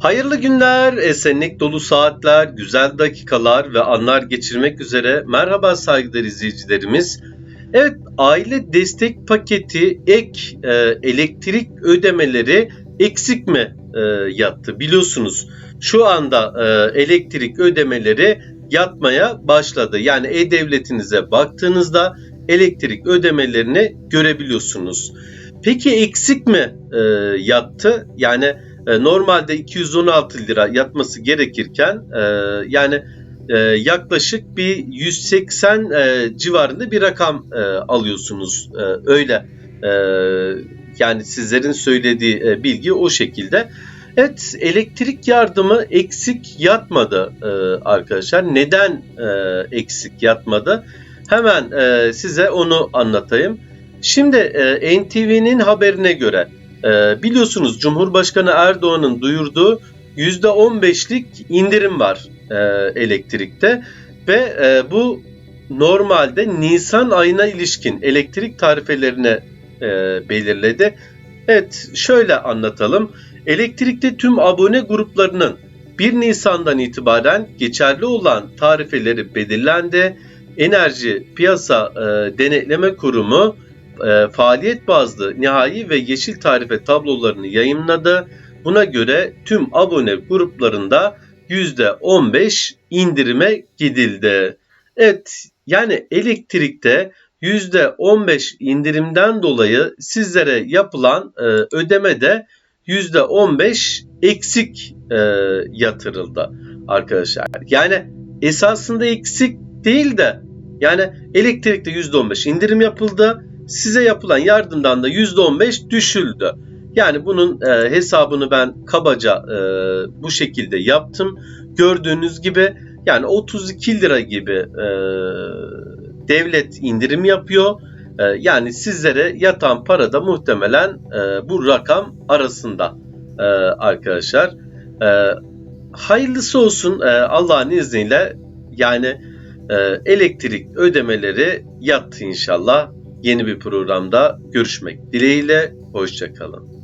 Hayırlı günler, esenlik dolu saatler, güzel dakikalar ve anlar geçirmek üzere merhaba saygıdeğer izleyicilerimiz. Evet, aile destek paketi ek e, elektrik ödemeleri eksik mi e, yattı? Biliyorsunuz şu anda e, elektrik ödemeleri yatmaya başladı. Yani e-devletinize baktığınızda elektrik ödemelerini görebiliyorsunuz. Peki eksik mi e, yattı? Yani e, normalde 216 lira yatması gerekirken e, yani e, yaklaşık bir 180 e, civarında bir rakam alıyorsunuz. Öyle yani sizlerin söylediği bilgi o şekilde. Evet elektrik yardımı eksik yatmadı arkadaşlar. Neden eksik yatmadı? Hemen size onu anlatayım. Şimdi e, NTV'nin haberine göre e, biliyorsunuz Cumhurbaşkanı Erdoğan'ın duyurduğu %15'lik indirim var e, elektrikte ve e, bu normalde Nisan ayına ilişkin elektrik tarifelerine e, belirledi. Evet şöyle anlatalım. Elektrikte tüm abone gruplarının 1 Nisan'dan itibaren geçerli olan tarifeleri belirlendi. Enerji Piyasa e, Denetleme Kurumu e, faaliyet bazlı nihai ve yeşil tarife tablolarını yayınladı. Buna göre tüm abone gruplarında %15 indirime gidildi. Evet yani elektrikte %15 indirimden dolayı sizlere yapılan e, ödemede %15 eksik e, yatırıldı arkadaşlar. Yani esasında eksik değil de yani elektrikte %15 indirim yapıldı. Size yapılan yardımdan da %15 düşüldü. Yani bunun e, hesabını ben kabaca e, bu şekilde yaptım. Gördüğünüz gibi yani 32 lira gibi e, devlet indirim yapıyor. E, yani sizlere yatan para da muhtemelen e, bu rakam arasında e, arkadaşlar. E, hayırlısı olsun e, Allah'ın izniyle yani e, elektrik ödemeleri yattı inşallah. Yeni bir programda görüşmek dileğiyle. Hoşçakalın.